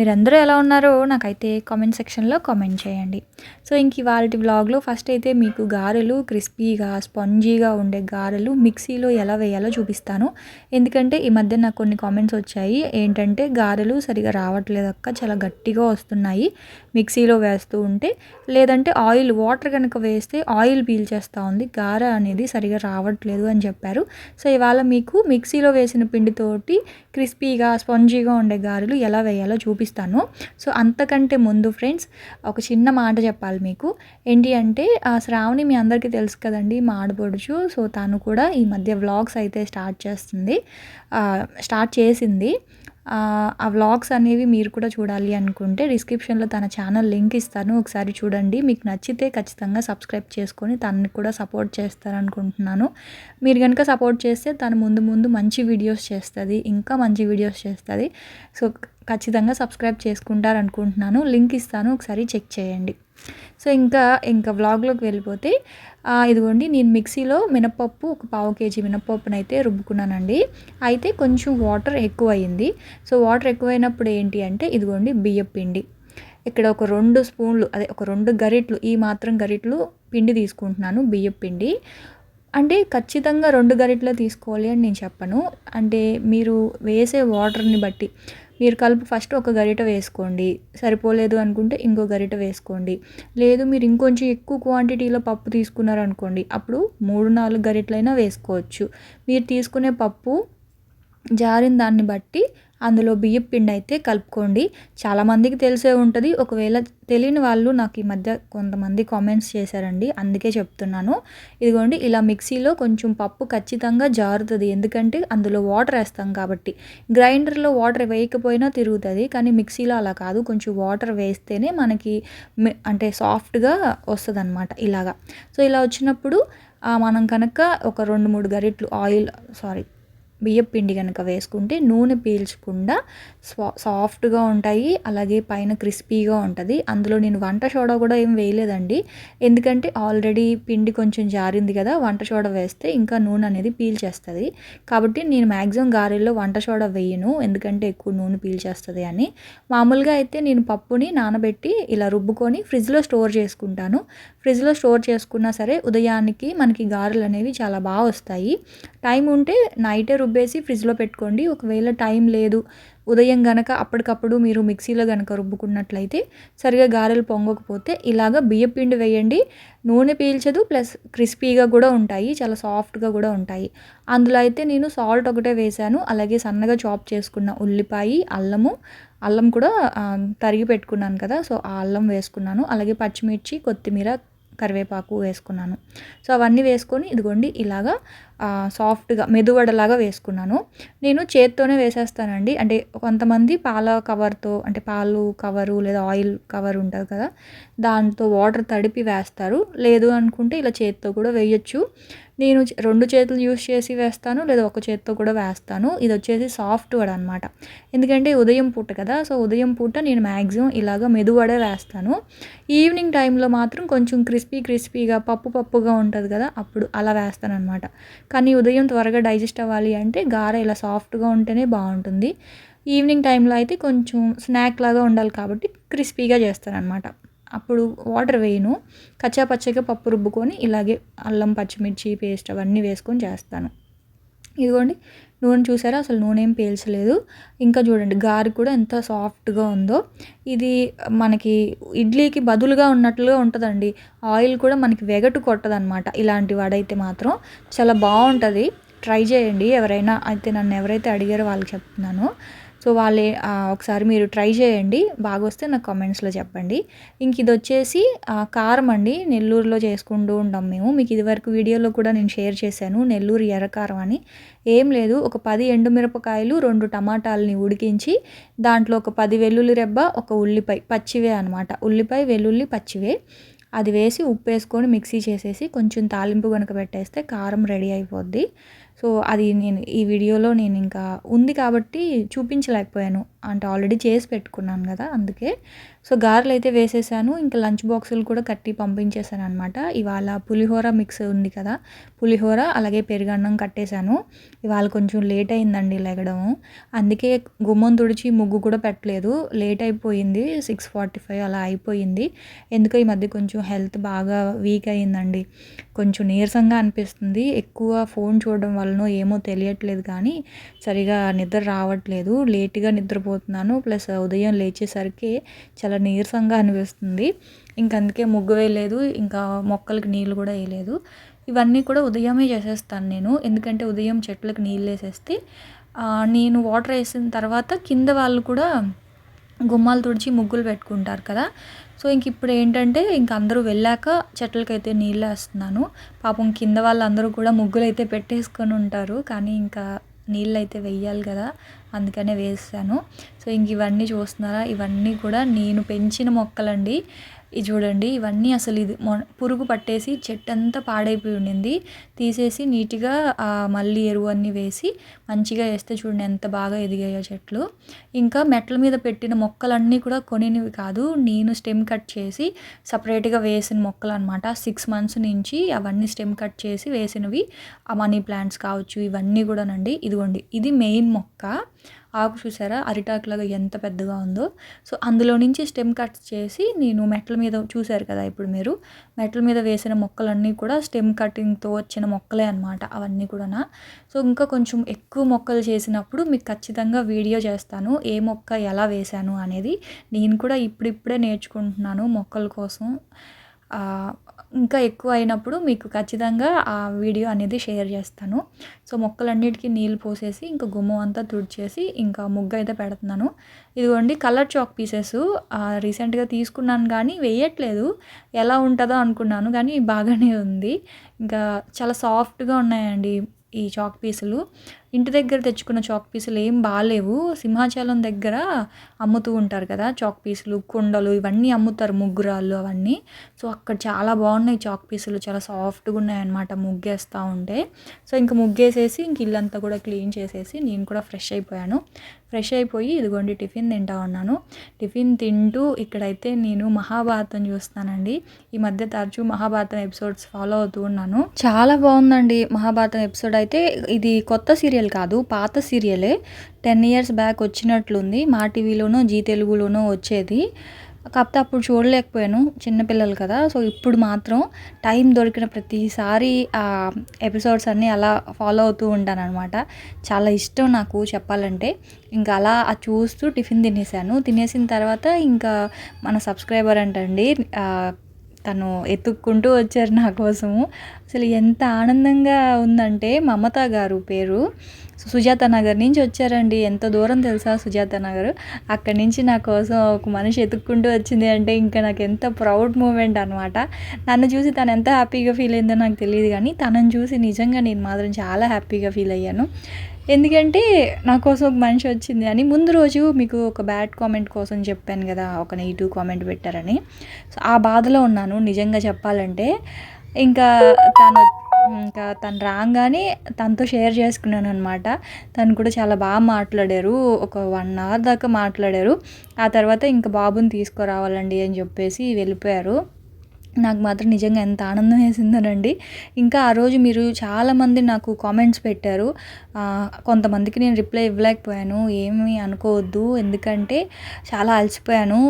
మీరందరూ ఎలా ఉన్నారో నాకైతే కామెంట్ సెక్షన్లో కామెంట్ చేయండి. సో ఇంక ఇవాళ వ్లాగ్లో ఫస్ట్ అయితే మీకు గారెలు క్రిస్పీగా స్పాంజీగా ఉండే గారెలు మిక్సీలో ఎలా వేయాలో చూపిస్తాను. ఎందుకంటే ఈ మధ్య నాకు కొన్ని కామెంట్స్ వచ్చాయి. ఏంటంటే గారెలు సరిగా రావట్లేదు అక్క చాలా గట్టిగా వస్తున్నాయి మిక్సీలో వేస్తూ ఉంటే. లేదంటే ఆయిల్ వాటర్ కనుక వేస్తే ఆయిల్ పీల్చేస్తూ ఉంది. గారె అనేది సరిగా రావట్లేదు అని చెప్పారు. సో ఇవాళ మీకు మిక్సీలో వేసిన పిండితోటి క్రిస్పీగా స్పాంజీగా ఉండే గారెలు ఎలా వేయాలో చూపిస్తాను. సో అంతకంటే ముందు ఫ్రెండ్స్ ఒక చిన్న మాట చెప్పాలి మీకు. ఏంటి అంటే ఆ శ్రావణి మీ అందరికీ తెలుసు కదండి మా ఆడపడుచు సో తను కూడా ఈ మధ్య వ్లాగ్స్ అయితే స్టార్ట్ చేస్తుంది. స్టార్ట్ చేసింది. ఆ వ్లాగ్స్ అనేవి మీరు కూడా చూడాలి అనుకుంటే డిస్క్రిప్షన్లో తన ఛానల్ లింక్ ఇస్తాను. ఒకసారి చూడండి. మీకు నచ్చితే ఖచ్చితంగా సబ్స్క్రైబ్ చేసుకొని తనని కూడా సపోర్ట్ చేస్తారనుకుంటున్నాను. మీరు కనుక సపోర్ట్ చేస్తే తను ముందు ముందు మంచి వీడియోస్ చేస్తుంది ఇంకా మంచి వీడియోస్ చేస్తుంది. సో ఖచ్చితంగా సబ్స్క్రైబ్ చేసుకుంటారనుకుంటున్నాను. లింక్ ఇస్తాను ఒకసారి చెక్ చేయండి. సో ఇంకా ఇంకా వ్లాగ్లోకి వెళ్ళిపోతే ఇదిగోండి నేను మిక్సీలో మినపప్పు ఒక పావు కేజీ మినపప్పును అయితే రుబ్బుకున్నానండి. అయితే కొంచెం వాటర్ ఎక్కువ అయింది సో వాటర్ ఎక్కువైనప్పుడు ఏంటి అంటే ఇదిగోండి బియ్యం పిండి. ఇక్కడ ఒక రెండు స్పూన్లు అదే ఒక రెండు గరిట్లు ఈ మాత్రం గరిట్లు పిండి తీసుకుంటున్నాను బియ్యం పిండి. అంటే ఖచ్చితంగా రెండు గరిటలు తీసుకోవాలి అని నేను చెప్పను. అంటే మీరు వేసే వాటర్ని బట్టి మీరు కలుపు ఫస్ట్ ఒక గరిట వేసుకోండి. సరిపోలేదు అనుకుంటే ఇంకో గరిట వేసుకోండి. లేదు మీరు ఇంకొంచెం ఎక్కువ క్వాంటిటీలో పప్పు తీసుకున్నారనుకోండి అప్పుడు మూడు నాలుగు గరిటలైనా వేసుకోవచ్చు. మీరు తీసుకునే పప్పు జారిన దాన్ని బట్టి అందులో బియ్యం పిండి అయితే కలుపుకోండి. చాలామందికి తెలిసే ఉంటుంది. ఒకవేళ తెలియని వాళ్ళు నాకు ఈ మధ్య కొంతమంది కామెంట్స్ చేశారండి. అందుకే చెప్తున్నాను. ఇదిగోండి ఇలా మిక్సీలో కొంచెం పప్పు ఖచ్చితంగా జారుతుంది. ఎందుకంటే అందులో వాటర్ వేస్తాం కాబట్టి. గ్రైండర్లో వాటర్ వేయకపోయినా తిరుగుతుంది. కానీ మిక్సీలో అలా కాదు. కొంచెం వాటర్ వేస్తేనే మనకి అంటే సాఫ్ట్గా వస్తుంది అనమాట ఇలాగా. సో ఇలా వచ్చినప్పుడు మనం కనుక ఒక రెండు మూడు గరిట్లు ఆయిల్ సారీ బియ్యం పిండి కనుక వేసుకుంటే నూనె పీల్చకుండా సాఫ్ట్గా ఉంటాయి అలాగే పైన క్రిస్పీగా ఉంటుంది. అందులో నేను వంట సోడా కూడా ఏం వేయలేదండి. ఎందుకంటే ఆల్రెడీ పిండి కొంచెం జారింది కదా వంట సోడా వేస్తే ఇంకా నూనె అనేది పీల్చేస్తుంది. కాబట్టి నేను మ్యాక్సిమం గారెల్లో వంట సోడా వేయను ఎందుకంటే ఎక్కువ నూనె పీల్చేస్తుంది అని. మామూలుగా అయితే నేను పప్పుని నానబెట్టి ఇలా రుబ్బుకొని ఫ్రిడ్జ్లో స్టోర్ చేసుకుంటాను. ఫ్రిడ్జ్లో స్టోర్ చేసుకున్నా సరే ఉదయానికి మనకి గారెలు అనేవి చాలా బాగా వస్తాయి. టైం ఉంటే నైటే రుబ్బేసి ఫ్రిడ్జ్లో పెట్టుకోండి. ఒకవేళ టైం లేదు ఉదయం గనక అప్పటికప్పుడు మీరు మిక్సీలో గనక రుబ్బుకున్నట్లయితే సరిగా గారెలు పొంగకపోతే ఇలాగ బియ్యపిండి వేయండి. నూనె పీల్చదు ప్లస్ క్రిస్పీగా కూడా ఉంటాయి చాలా సాఫ్ట్గా కూడా ఉంటాయి. అందులో అయితే నేను సాల్ట్ ఒకటే వేశాను. అలాగే సన్నగా చాప్ చేసుకున్న ఉల్లిపాయ అల్లము అల్లం కూడా తరిగి పెట్టుకున్నాను కదా సో ఆ అల్లం వేసుకున్నాను. అలాగే పచ్చిమిర్చి కొత్తిమీర కరివేపాకు వేసుకున్నాను. సో అవన్నీ వేసుకొని ఇదిగోండి ఇలాగా సాఫ్ట్గా మెదువడలాగా వేసుకున్నాను. నేను చేత్తోనే వేసేస్తానండి. అంటే కొంతమంది పాల కవర్తో అంటే పాలు కవరు లేదా ఆయిల్ కవర్ ఉంటుంది కదా దాంతో వాటర్ తడిపి వేస్తారు. లేదు అనుకుంటే ఇలా చేత్తో కూడా వేయచ్చు. నేను రెండు చేతులు యూస్ చేసి వేస్తాను లేదా ఒక చేతితో కూడా వేస్తాను. ఇది వచ్చేసి సాఫ్ట్ వడ అనమాట ఎందుకంటే ఉదయం పూట కదా సో ఉదయం పూట నేను మ్యాక్సిమం ఇలాగ మెదువడే వేస్తాను. ఈవినింగ్ టైంలో మాత్రం కొంచెం క్రిస్పీ క్రిస్పీగా పప్పు పప్పుగా ఉంటుంది కదా అప్పుడు అలా వేస్తాను అనమాట కానీ ఉదయం త్వరగా డైజెస్ట్ అవ్వాలి అంటే గార ఇలా సాఫ్ట్గా ఉంటేనే బాగుంటుంది. ఈవినింగ్ టైంలో అయితే కొంచెం స్నాక్ లాగా ఉండాలి కాబట్టి క్రిస్పీగా చేస్తారనమాట అప్పుడు వాటర్ వేయను. కచ్చా పచ్చగా పప్పు రుబ్బుకొని ఇలాగే అల్లం పచ్చిమిర్చి పేస్ట్ అవన్నీ వేసుకొని చేస్తాను. ఇదిగోండి నూనె చూసారా? అసలు నూనె ఏం పీల్చలేదు. ఇంకా చూడండి గారి కూడా ఎంత సాఫ్ట్గా ఉందో. ఇది మనకి ఇడ్లీకి బదులుగా ఉన్నట్లుగా ఉంటుందండి. ఆయిల్ కూడా మనకి వెగటు కొట్టదనమాట ఇలాంటి వాడైతే మాత్రం. చాలా బాగుంటుంది. ట్రై చేయండి. ఎవరైనా అయితే నన్ను ఎవరైతే అడిగారో వాళ్ళకి చెప్తున్నాను. సో వాళ్ళే ఒకసారి మీరు ట్రై చేయండి. బాగా వస్తే నాకు కామెంట్స్లో చెప్పండి. ఇంక ఇది వచ్చేసి కారం అండి. నెల్లూరులో చేసుకుంటూ ఉంటాం మేము. మీకు ఇదివరకు వీడియోలో కూడా నేను షేర్ చేశాను. నెల్లూరు ఎర్రకారం అని. ఏం లేదు. ఒక పది ఎండుమిరపకాయలు రెండు టమాటాలని ఉడికించి దాంట్లో ఒక పది వెల్లుల్లి రెబ్బ ఒక ఉల్లిపాయ పచ్చివే అనమాట ఉల్లిపాయ వెల్లుల్లి పచ్చివే. అది వేసి ఉప్పు వేసుకొని మిక్సీ చేసేసి కొంచెం తాలింపు కనుక పెట్టేస్తే కారం రెడీ అయిపోద్ది. సో అది నేను ఈ వీడియోలో నేను ఇంకా ఉంది కాబట్టి చూపించలేకపోయాను. అంటే ఆల్రెడీ చేసి పెట్టుకున్నాను కదా అందుకే. సో గారెలు అయితే వేసేసాను. ఇంకా లంచ్ బాక్సులు కూడా కట్టి పంపించేశాను అనమాట ఇవాళ పులిహోర మిక్స్ ఉంది కదా పులిహోర అలాగే పెరుగన్నం కట్టేశాను. ఇవాళ కొంచెం లేట్ అయిందండి లెగడం. అందుకే గుమ్మం తుడిచి ముగ్గు కూడా పెట్టలేదు. లేట్ అయిపోయింది సిక్స్ ఫార్టీ ఫైవ్ అలా అయిపోయింది. ఎందుకో ఈ మధ్య కొంచెం హెల్త్ బాగా వీక్ అయిందండి. కొంచెం నీరసంగా అనిపిస్తుంది. ఎక్కువ ఫోన్ చూడడం వల్ల వలన ఏమో తెలియట్లేదు కానీ సరిగా నిద్ర రావట్లేదు. లేట్గా నిద్రపోతున్నాను. ప్లస్ ఉదయం లేచేసరికి చాలా నీరసంగా అనిపిస్తుంది. ఇంక అందుకే ముగ్గు వేయలేదు. ఇంకా మొక్కలకి నీళ్ళు కూడా వేయలేదు. ఇవన్నీ కూడా ఉదయమే చేసేస్తాను నేను. ఎందుకంటే ఉదయం చెట్లకు నీళ్ళు వేసేస్తే నేను వాటర్ వేసిన తర్వాత కింద వాళ్ళు కూడా గుమ్మాలు తుడిచి ముగ్గులు పెట్టుకుంటారు కదా. సో ఇంక ఇప్పుడు ఏంటంటే ఇంక అందరూ వెళ్ళాక చెట్లకైతే నీళ్ళు వేస్తున్నాను. పాపం కింద వాళ్ళందరూ కూడా ముగ్గులు అయితే పెట్టేసుకొని ఉంటారు. కానీ ఇంకా నీళ్ళు అయితే వెయ్యాలి కదా అందుకనే వేసాను. సో ఇంక ఇవన్నీ చూస్తున్నారా? ఇవన్నీ కూడా నేను పెంచిన మొక్కలండి. ఇది చూడండి ఇవన్నీ అసలు ఇది పురుగు పట్టేసి చెట్టు అంతా పాడైపోయి ఉండింది. తీసేసి నీట్గా మళ్ళీ ఎరువు అన్నీ వేసి మంచిగా వేస్తే చూడండి ఎంత బాగా ఎదిగాయో చెట్లు. ఇంకా మెట్ల మీద పెట్టిన మొక్కలన్నీ కూడా కొనినవి కాదు నేను స్టెమ్ కట్ చేసి సపరేట్గా వేసిన మొక్కలు అనమాట సిక్స్ మంత్స్ నుంచి అవన్నీ స్టెమ్ కట్ చేసి వేసినవి. ఆ మనీ ప్లాంట్స్ కావచ్చు ఇవన్నీ కూడానండి. ఇదిగోండి ఇది మెయిన్ మొక్క. ఆకు చూసారా? అరిటాకులాగా ఎంత పెద్దగా ఉందో. సో అందులో నుంచి స్టెమ్ కట్ చేసి నేను మెట్ల మీద చూశారు కదా ఇప్పుడు మీరు. మెట్ల మీద వేసిన మొక్కలన్నీ కూడా స్టెమ్ కటింగ్తో వచ్చిన మొక్కలే అనమాట అవన్నీ కూడా సో ఇంకా కొంచెం ఎక్కువ మొక్కలు చేసినప్పుడు మీకు ఖచ్చితంగా వీడియో చేస్తాను. ఏ మొక్క ఎలా వేశాను అనేది నేను కూడా ఇప్పుడిప్పుడే నేర్చుకుంటున్నాను మొక్కల కోసం. ఇంకా ఎక్కువ అయినప్పుడు మీకు ఖచ్చితంగా ఆ వీడియో అనేది షేర్ చేస్తాను. సో మొక్కలన్నిటికీ నీళ్ళు పోసేసి ఇంకా గుమ్మం అంతా తుడిచేసి ఇంకా ముగ్గు అయితే పెడుతున్నాను. ఇదిగోండి కలర్ చాక్ పీసెస్. రీసెంట్గా తీసుకున్నాను కానీ వేయట్లేదు. ఎలా ఉంటుందో అనుకున్నాను కానీ బాగానే ఉంది. ఇంకా చాలా సాఫ్ట్గా ఉన్నాయండి ఈ చాక్ పీసులు. ఇంటి దగ్గర తెచ్చుకున్న చాక్ పీసులు ఏం బాగాలేవు. సింహాచలం దగ్గర అమ్ముతూ ఉంటారు కదా చాక్ పీసులు కుండలు ఇవన్నీ అమ్ముతారు ముగ్గురాళ్ళు అవన్నీ. సో అక్కడ చాలా బాగున్నాయి చాక్ పీసులు. చాలా సాఫ్ట్గా ఉన్నాయి అనమాట ముగ్గేస్తూ ఉంటే. సో ఇంక ముగ్గేసేసి ఇంక ఇల్లంతా కూడా క్లీన్ చేసేసి నేను కూడా ఫ్రెష్ అయిపోయాను. ఫ్రెష్ అయిపోయి ఇదిగోండి టిఫిన్ తింటా ఉన్నాను. టిఫిన్ తింటూ ఇక్కడైతే నేను మహాభారతం చూస్తానండి ఈ మధ్య తరచూ మహాభారతం ఎపిసోడ్స్ ఫాలో అవుతూ ఉన్నాను. చాలా బాగుందండి మహాభారతం ఎపిసోడ్. అయితే ఇది కొత్త సీరియల్ సీరియల్ కాదు పాత సీరియలే. టెన్ ఇయర్స్ బ్యాక్ వచ్చినట్లుంది. మా టీవీలోనూ జీ తెలుగులోనూ వచ్చేది. కాకపోతే అప్పుడు చూడలేకపోయాను. చిన్నపిల్లలు కదా. సో ఇప్పుడు మాత్రం టైం దొరికిన ప్రతిసారి ఆ ఎపిసోడ్స్ అన్నీ అలా ఫాలో అవుతూ ఉంటాను అనమాట చాలా ఇష్టం నాకు చెప్పాలంటే. ఇంకా అలా చూస్తూ టిఫిన్ తినేసాను. తినేసిన తర్వాత ఇంకా మన సబ్స్క్రైబర్ అంటండి తను ఎత్తుక్కుంటూ వచ్చారు నా కోసము. అసలు ఎంత ఆనందంగా ఉందంటే మమత గారు పేరు. సుజాత నగర్ నుంచి వచ్చారండి. ఎంత దూరం తెలుసా సుజాత నగర్? అక్కడి నుంచి నా కోసం ఒక మనిషి ఎత్తుక్కుంటూ వచ్చింది అంటే ఇంకా నాకు ఎంత ప్రౌడ్ మూమెంట్ అనమాట నన్ను చూసి తను ఎంత హ్యాపీగా ఫీల్ అయిందో నాకు తెలియదు కానీ తనను చూసి నిజంగా నేను మాత్రం చాలా హ్యాపీగా ఫీల్ అయ్యాను. ఎందుకంటే నా కోసం ఒక మనిషి వచ్చింది అని ముందు రోజు మీకు ఒక బ్యాడ్ కామెంట్ కోసం చెప్పాను కదా ఒక నెగిటివ్ కామెంట్ పెట్టారని. సో ఆ బాధలో ఉన్నాను నిజంగా చెప్పాలంటే. ఇంకా తను ఇంకా తను రాగానే తనతో షేర్ చేసుకున్నాను అనమాట తను కూడా చాలా బాగా మాట్లాడారు ఒక వన్ అవర్ దాకా మాట్లాడారు. ఆ తర్వాత ఇంకా బాబుని తీసుకురావాలండి అని చెప్పేసి వెళ్ళిపోయారు. నాకు మాత్రం నిజంగా ఎంత ఆనందం వేసిందోనండి. ఇంకా ఆ రోజు మీరు చాలామంది నాకు కామెంట్స్ పెట్టారు. కొంతమందికి నేను రిప్లై ఇవ్వలేకపోయాను. ఏమీ అనుకోవద్దు. ఎందుకంటే చాలా అలసిపోయాను.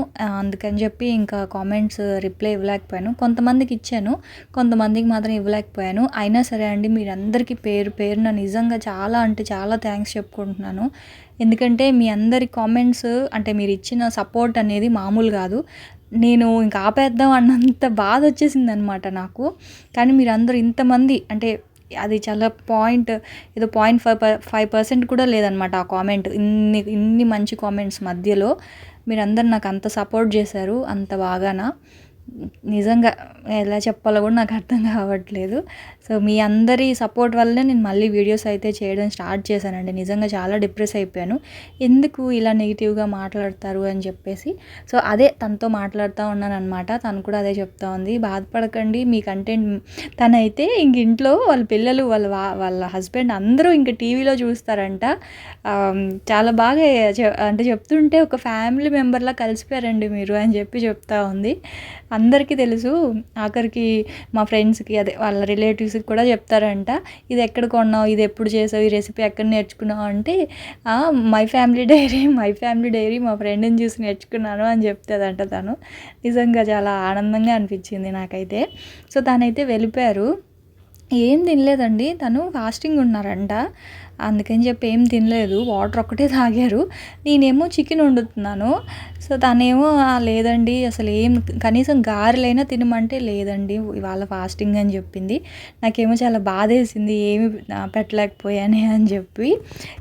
అందుకని చెప్పి ఇంకా కామెంట్స్ రిప్లై ఇవ్వలేకపోయాను. కొంతమందికి ఇచ్చాను. కొంతమందికి మాత్రం ఇవ్వలేకపోయాను. అయినా సరే అండి మీరందరికీ పేరు పేరున నిజంగా చాలా అంటే చాలా థ్యాంక్స్ చెప్పుకుంటున్నాను. ఎందుకంటే మీ అందరి కామెంట్స్ అంటే మీరు ఇచ్చిన సపోర్ట్ అనేది మామూలు కాదు. నేను ఇంకా ఆపేద్దాం అన్నంత బాధ వచ్చేసింది అనమాట నాకు. కానీ మీరందరూ ఇంతమంది అంటే అది చాలా పాయింట్ ఏదో పాయింట్ ఫైవ్ ఫైవ్ పర్సెంట్ కూడా లేదనమాట ఆ కామెంట్ ఇన్ని ఇన్ని మంచి కామెంట్స్ మధ్యలో మీరందరు నాకు అంత సపోర్ట్ చేశారు అంత బాగానా? నిజంగా ఎలా చెప్పాలో కూడా నాకు అర్థం కావట్లేదు. సో మీ అందరి సపోర్ట్ వల్లనే నేను మళ్ళీ వీడియోస్ అయితే చేయడం స్టార్ట్ చేశానండి. నిజంగా చాలా డిప్రెస్ అయిపోయాను. ఎందుకు ఇలా నెగిటివ్గా మాట్లాడతారు అని చెప్పేసి. సో అదే తనతో మాట్లాడుతూ ఉన్నాను అనమాట తను కూడా అదే చెప్తా ఉంది. బాధపడకండి మీ కంటెంట్ తనైతే ఇంక ఇంట్లో వాళ్ళ పిల్లలు వాళ్ళ వాళ్ళ హస్బెండ్ అందరూ ఇంక టీవీలో చూస్తారంట. చాలా బాగా అంటే చెప్తుంటే ఒక ఫ్యామిలీ మెంబర్లా కలిసిపోయారండి మీరు అని చెప్పి చెప్తా ఉంది. అందరికీ తెలుసు. ఆఖరికి మా ఫ్రెండ్స్కి అదే వాళ్ళ రిలేటివ్స్ రెసిపీ కూడా చెప్తారంట ఇది ఎక్కడ కొన్నావు? ఇది ఎప్పుడు చేసావు? ఈ రెసిపీ ఎక్కడ నేర్చుకున్నావు? అంటే my family diary my family diary మా ఫ్రెండ్ని చూసి నేర్చుకున్నాను అని చెప్తుందంట తను. నిజంగా చాలా ఆనందంగా అనిపించింది నాకైతే. సో తనైతే వెళ్ళిపోయారు. ఏం తినలేదండి. తను ఫాస్టింగ్ ఉన్నారంట. అందుకని చెప్పి ఏం తినలేదు. వాటర్ ఒక్కటే తాగారు. నేనేమో చికెన్ వండుతున్నాను. సో తనేమో లేదండి. అసలు ఏం కనీసం గారెలైనా తినమంటే లేదండి. ఇవాళ ఫాస్టింగ్ అని చెప్పింది. నాకేమో చాలా బాధ వేసింది ఏమి పెట్టలేకపోయానే అని చెప్పి.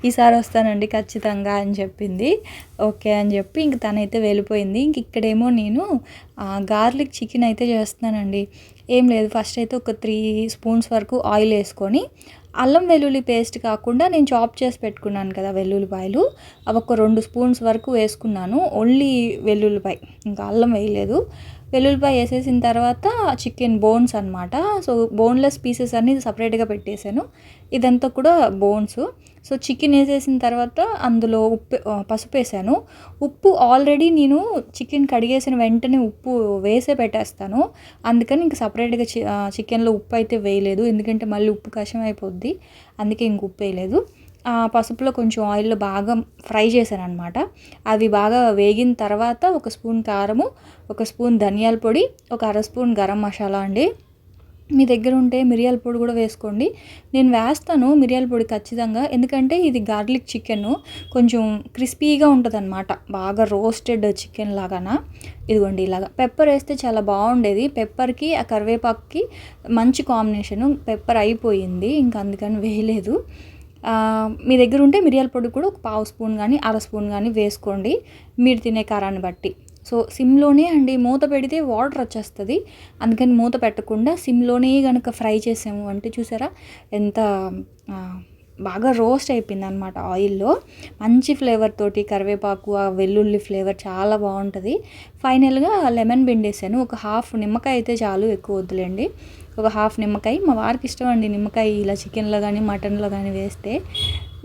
ఈసారి వస్తానండి ఖచ్చితంగా అని చెప్పింది. ఓకే అని చెప్పి ఇంక తనైతే వెళ్ళిపోయింది. ఇంక ఇక్కడేమో నేను గార్లిక్ చికెన్ అయితే చేస్తున్నానండి. ఏం లేదు. ఫస్ట్ అయితే ఒక త్రీ స్పూన్స్ వరకు ఆయిల్ వేసుకొని అల్లం వెల్లుల్లి పేస్ట్ కాకుండా నేను చాప్ చేసి పెట్టుకున్నాను కదా వెల్లుల్లిపాయలు. అవి ఒక రెండు స్పూన్స్ వరకు వేసుకున్నాను. ఓన్లీ వెల్లుల్లిపాయ. ఇంకా అల్లం వేయలేదు. వెల్లుల్లిపాయ వేసేసిన తర్వాత చికెన్ బోన్స్ అనమాట సో బోన్లెస్ పీసెస్ అన్ని సపరేట్గా పెట్టేశాను. ఇదంతా కూడా బోన్స్. సో చికెన్ వేసేసిన తర్వాత అందులో ఉప్పు పసుపు వేసాను. ఉప్పు ఆల్రెడీ నేను చికెన్ కడిగేసిన వెంటనే ఉప్పు వేసే పెట్టేస్తాను. అందుకని ఇంక సపరేట్గా చికెన్లో ఉప్పు అయితే వేయలేదు. ఎందుకంటే మళ్ళీ ఉప్పు కషం అయిపోద్ది. అందుకే ఇంక ఉప్పు వేయలేదు. పసుపులో కొంచెం ఆయిల్లో బాగా ఫ్రై చేశాను అనమాట అవి బాగా వేగిన తర్వాత ఒక స్పూన్ కారము ఒక స్పూన్ ధనియాల పొడి ఒక అర స్పూన్ గరం మసాలా అండి. మీ దగ్గర ఉంటే మిరియాల పొడి కూడా వేసుకోండి. నేను వేస్తాను మిరియాల పొడి ఖచ్చితంగా. ఎందుకంటే ఇది గార్లిక్ చికెన్. కొంచెం క్రిస్పీగా ఉంటుంది అనమాట బాగా రోస్టెడ్ చికెన్ లాగాన. ఇదిగోండి ఇలాగా. పెప్పర్ వేస్తే చాలా బాగుండేది. పెప్పర్కి ఆ కరివేపాకుకి మంచి కాంబినేషను. పెప్పర్ అయిపోయింది. ఇంకా అందుకని వేయలేదు. మీ దగ్గర ఉంటే మిరియాల పొడి కూడా ఒక పావు స్పూన్ కానీ అర స్పూన్ కానీ వేసుకోండి. మీరు తినే కారాన్ని బట్టి. సో సిమ్లోనే అండి మూత పెడితే వాటర్ వచ్చేస్తుంది. అందుకని మూత పెట్టకుండా సిమ్లోనే కనుక ఫ్రై చేసాము అంటే చూసారా? ఎంత బాగా రోస్ట్ అయిపోయింది అనమాట ఆయిల్లో. మంచి ఫ్లేవర్ తోటి కరివేపాకు ఆ వెల్లుల్లి ఫ్లేవర్ చాలా బాగుంటుంది. ఫైనల్గా లెమన్ పిండేసాను. ఒక హాఫ్ నిమ్మకాయ అయితే చాలు ఎక్కువ వద్దులేండి. ఒక హాఫ్ నిమ్మకాయ. మా వారికి ఇష్టం అండి నిమ్మకాయ ఇలా చికెన్లో కానీ మటన్లో కానీ వేస్తే.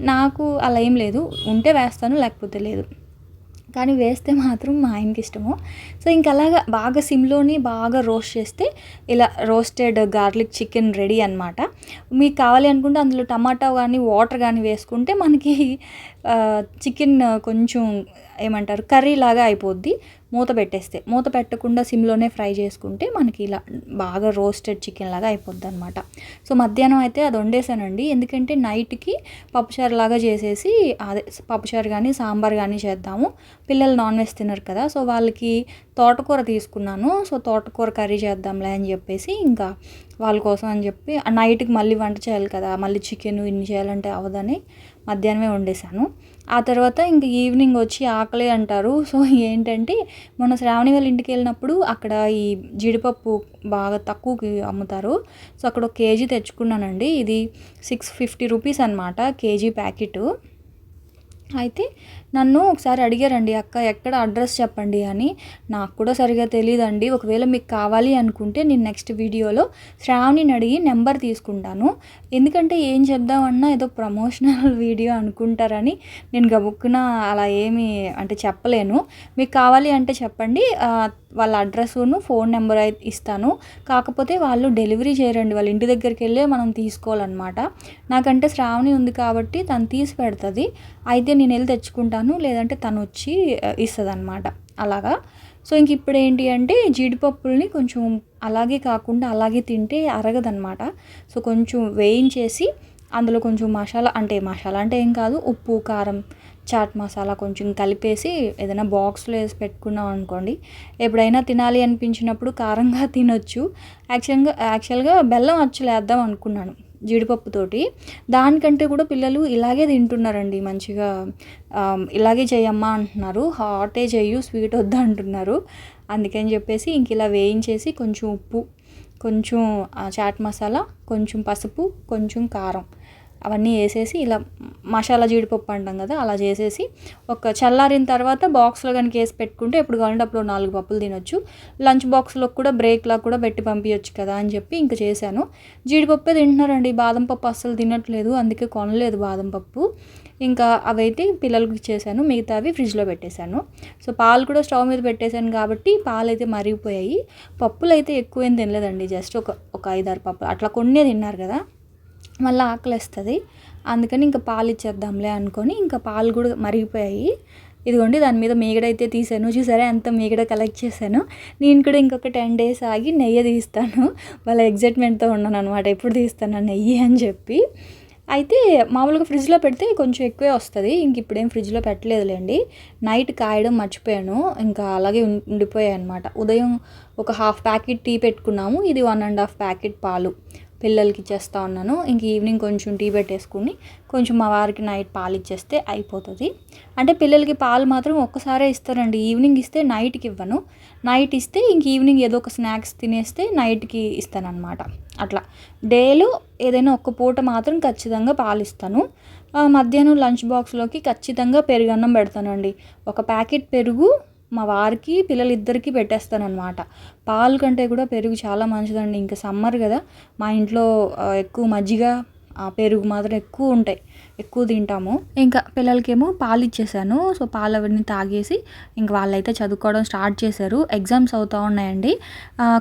నాకు అలా ఏం లేదు. ఉంటే వేస్తాను లేకపోతే లేదు. కానీ వేస్తే మాత్రం మా ఆయనకి ఇష్టము. సో ఇంక అలాగా బాగా సిమ్లోని బాగా రోస్ట్ చేస్తే ఇలా రోస్టెడ్ గార్లిక్ చికెన్ రెడీ అనమాట మీకు కావాలి అనుకుంటే అందులో టమాటా కానీ వాటర్ కానీ వేసుకుంటే మనకి చికెన్ కొంచెం ఏమంటారు కర్రీ లాగా అయిపోద్ది. మూత పెట్టేస్తే మూత పెట్టకుండా సిమ్లోనే ఫ్రై చేసుకుంటే మనకి ఇలా బాగా రోస్టెడ్ చికెన్ లాగా అయిపోద్ది అనమాట సో మధ్యాహ్నం అయితే అది వండేసానండి. ఎందుకంటే నైట్కి పప్పుచారు లాగా చేసేసి అదే పప్పుచారు కానీ సాంబార్ కానీ చేద్దాము. పిల్లలు నాన్ వెజ్ తినరు కదా సో వాళ్ళకి తోటకూర తీసుకున్నాను. సో తోటకూర కర్రీ చేద్దాంలే అని చెప్పేసి ఇంకా వాళ్ళ కోసం అని చెప్పి నైట్కి మళ్ళీ వంట చేయాలి కదా మళ్ళీ చికెన్ ఇన్ని చేయాలంటే అవదని మధ్యాహ్నమే వండేశాను. ఆ తర్వాత ఇంక ఈవినింగ్ వచ్చి ఆకలి అంటారు. సో ఏంటంటే మొన్న శ్రావణి వాళ్ళ ఇంటికి వెళ్ళినప్పుడు అక్కడ ఈ జీడిపప్పు బాగా తక్కువకి అమ్ముతారు. సో అక్కడ ఒక కేజీ తెచ్చుకున్నానండి. ఇది సిక్స్ ఫిఫ్టీ రూపీస్ అనమాట కేజీ ప్యాకెట్. అయితే నన్ను ఒకసారి అడిగారండి అక్క ఎక్కడ అడ్రస్ చెప్పండి? అని. నాకు కూడా సరిగా తెలియదండి ఒకవేళ మీకు కావాలి అనుకుంటే నేను నెక్స్ట్ వీడియోలో శ్రావణిని అడిగి నెంబర్ తీసుకుంటాను. ఎందుకంటే ఏం చెప్దామన్నా ఏదో ప్రమోషనల్ వీడియో అనుకుంటారని నేను గబుక్కున అలా ఏమి అంటే చెప్పలేను. మీకు కావాలి అంటే చెప్పండి. వాళ్ళ అడ్రస్ను ఫోన్ నెంబర్ అయితే ఇస్తాను. కాకపోతే వాళ్ళు డెలివరీ చేయరండి. వాళ్ళ ఇంటి దగ్గరికి వెళ్ళే మనం తీసుకోవాలన్నమాట. నాకంటే శ్రావణి ఉంది కాబట్టి తను తీసి పెడుతుంది. అయితే నేను వెళ్ళి తెచ్చుకుంటాను. లేదంటే తను వచ్చి ఇస్తుంది అనమాట అలాగా? సో ఇంక ఇప్పుడు ఏంటి అంటే జీడిపప్పుల్ని కొంచెం అలాగే కాకుండా అలాగే తింటే అరగదనమాట సో కొంచెం వేయించేసి అందులో కొంచెం మసాలా అంటే మసాలా అంటే ఏం కాదు ఉప్పు కారం చాట్ మసాలా కొంచెం కలిపేసి ఏదైనా బాక్స్లో వేసి పెట్టుకున్నాం అనుకోండి. ఎప్పుడైనా తినాలి అనిపించినప్పుడు కారంగా తినొచ్చు. యాక్చువల్గా యాక్చువల్గా బెల్లం అచ్చలేద్దాం అనుకున్నాను జీడిపప్పుతోటి దానికంటే కూడా పిల్లలు ఇలాగే తింటున్నారండి మంచిగా. ఇలాగే చేయమ్మా అంటున్నారు. హాటే చేయు స్వీట్ వద్దు అంటున్నారు. అందుకని చెప్పేసి ఇంక ఇలా వేయించేసి కొంచెం ఉప్పు కొంచెం చాట్ మసాలా కొంచెం పసుపు కొంచెం కారం అవన్నీ వేసేసి ఇలా మసాలా జీడిపప్పు అంటాం కదా అలా చేసేసి ఒక చల్లారిన తర్వాత బాక్స్లో కనుక వేసి పెట్టుకుంటే ఎప్పుడు కావాలంటే అప్పుడు నాలుగు పప్పులు తినొచ్చు. లంచ్ బాక్స్లో కూడా బ్రేక్లా కూడా పెట్టి పంపించవచ్చు కదా అని చెప్పి ఇంక చేశాను. జీడిపప్పే తింటున్నారండి. బాదం పప్పు అస్సలు తినట్లేదు. అందుకే కొనలేదు బాదం పప్పు. ఇంకా అవైతే పిల్లలకి ఇచ్చేసాను మిగతావి ఫ్రిడ్జ్లో పెట్టేశాను. సో పాలు కూడా స్టవ్ మీద పెట్టేశాను కాబట్టి పాలు అయితే మరిగిపోయాయి. పప్పులు అయితే ఎక్కువ ఏం తినలేదండి. జస్ట్ ఒక ఒక ఐదారు పప్పులు. అట్లా కొన్నే తిన్నారు కదా. మళ్ళీ ఆకలిస్తుంది. అందుకని ఇంకా పాలు ఇచ్చేద్దాంలే అనుకొని ఇంకా పాలు కూడా మరిగిపోయాయి. ఇదిగోండి దాని మీద మీగడైతే తీసాను. చూసారా ఎంత మీగడ కలెక్ట్ చేశాను. నేను కూడా ఇంకొక టెన్ డేస్ ఆగి నెయ్యి తీస్తాను. వాళ్ళ ఎగ్జైట్మెంట్తో ఉన్నాను అనమాట ఎప్పుడు తీస్తాను నెయ్యి అని చెప్పి. అయితే మామూలుగా ఫ్రిడ్జ్లో పెడితే కొంచెం ఎక్కువే వస్తుంది. ఇంక ఇప్పుడేం ఫ్రిడ్జ్లో పెట్టలేదులేండి. నైట్ కాయడం మర్చిపోయాను. ఇంకా అలాగే ఉం- ఉండిపోయాయి అనమాట ఉదయం ఒక హాఫ్ ప్యాకెట్ టీ పెట్టుకున్నాము. ఇది వన్ అండ్ హాఫ్ ప్యాకెట్ పాలు. పిల్లలకి ఇచ్చేస్తూ ఉన్నాను. ఇంక ఈవినింగ్ కొంచెం టీ పెట్టేసుకుని కొంచెం మా వారికి నైట్ పాలు ఇచ్చేస్తే అయిపోతుంది. అంటే పిల్లలకి పాలు మాత్రం ఒక్కసారే ఇస్తారండి. ఈవినింగ్ ఇస్తే నైట్కి ఇవ్వను. నైట్ ఇస్తే ఇంక ఈవినింగ్ ఏదో ఒక స్నాక్స్ తినేస్తే నైట్కి ఇస్తానన్నమాట. అట్లా. డేలో ఏదైనా ఒక్క పూట మాత్రం ఖచ్చితంగా పాలు ఇస్తాను. మధ్యాహ్నం లంచ్ బాక్స్లోకి ఖచ్చితంగా పెరుగన్నం పెడతానండి. ఒక ప్యాకెట్ పెరుగు మా వారికి పిల్లలిద్దరికీ పెట్టేస్తానమాట పాలు కంటే కూడా పెరుగు చాలా మంచిదండి. ఇంకా సమ్మర్ కదా మా ఇంట్లో ఎక్కువ మజ్జిగ ఆ, పెరుగు మాత్రం ఎక్కువ ఉంటాయి. ఎక్కువ తింటాము. ఇంకా పిల్లలకేమో పాలు ఇచ్చేసాను సో పాలు అవన్నీ తాగేసి ఇంక వాళ్ళైతే చదువుకోవడం స్టార్ట్ చేశారు. ఎగ్జామ్స్ అవుతూ ఉన్నాయండి.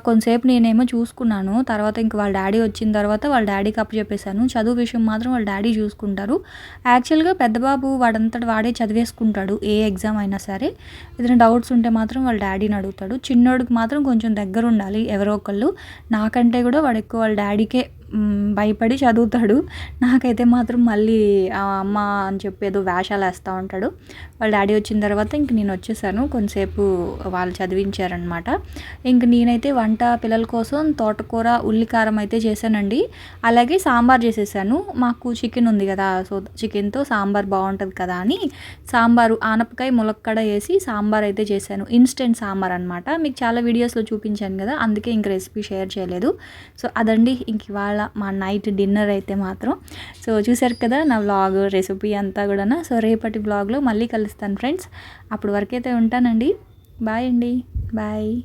కొంతసేపు నేనేమో చూసుకున్నాను. తర్వాత ఇంక వాళ్ళ డాడీ వచ్చిన తర్వాత వాళ్ళ డాడీకి అప్పు చెప్పేశాను. చదువు విషయం మాత్రం వాళ్ళ డాడీ చూసుకుంటారు. యాక్చువల్గా పెద్దబాబు వాడంతటి వాడే చదివేసుకుంటాడు ఏ ఎగ్జామ్ అయినా సరే. ఏదైనా డౌట్స్ ఉంటే మాత్రం వాళ్ళ డాడీని అడుగుతాడు. చిన్నోడికి మాత్రం కొంచెం దగ్గర ఉండాలి ఎవరో ఒకళ్ళు. నాకంటే కూడా వాడు ఎక్కువ వాళ్ళ డాడీకే భయపడి చదువుతాడు. నాకైతే మాత్రం మళ్ళీ ఆ అమ్మ అని చెప్పి ఏదో వేషాలు వేస్తూ ఉంటాడు. వాళ్ళ డాడీ వచ్చిన తర్వాత ఇంక నేను వచ్చేసాను. కొంతసేపు వాళ్ళు చదివించారనమాట ఇంక నేనైతే వంట పిల్లల కోసం తోటకూర ఉల్లికారం అయితే చేశానండి. అలాగే సాంబార్ చేసేసాను. మాకు చికెన్ ఉంది కదా సో చికెన్తో సాంబార్ బాగుంటుంది కదా అని సాంబారు ఆనపకాయ ములక్కడ వేసి సాంబార్ అయితే చేశాను. ఇన్స్టెంట్ సాంబార్ అనమాట మీకు చాలా వీడియోస్లో చూపించాను కదా అందుకే ఇంక రెసిపీ షేర్ చేయలేదు. సో అదండి ఇంక ఇవాళ మా నైట్ డిన్నర్ అయితే మాత్రం. సో చూసారు కదా నా వ్లాగ్ రెసిపీ అంతా కూడా సో రేపటి వ్లాగ్లో మళ్ళీ కలుస్తాను ఫ్రెండ్స్. అప్పటి వరకైతే ఉంటానండి. బాయ్ అండి. బాయ్.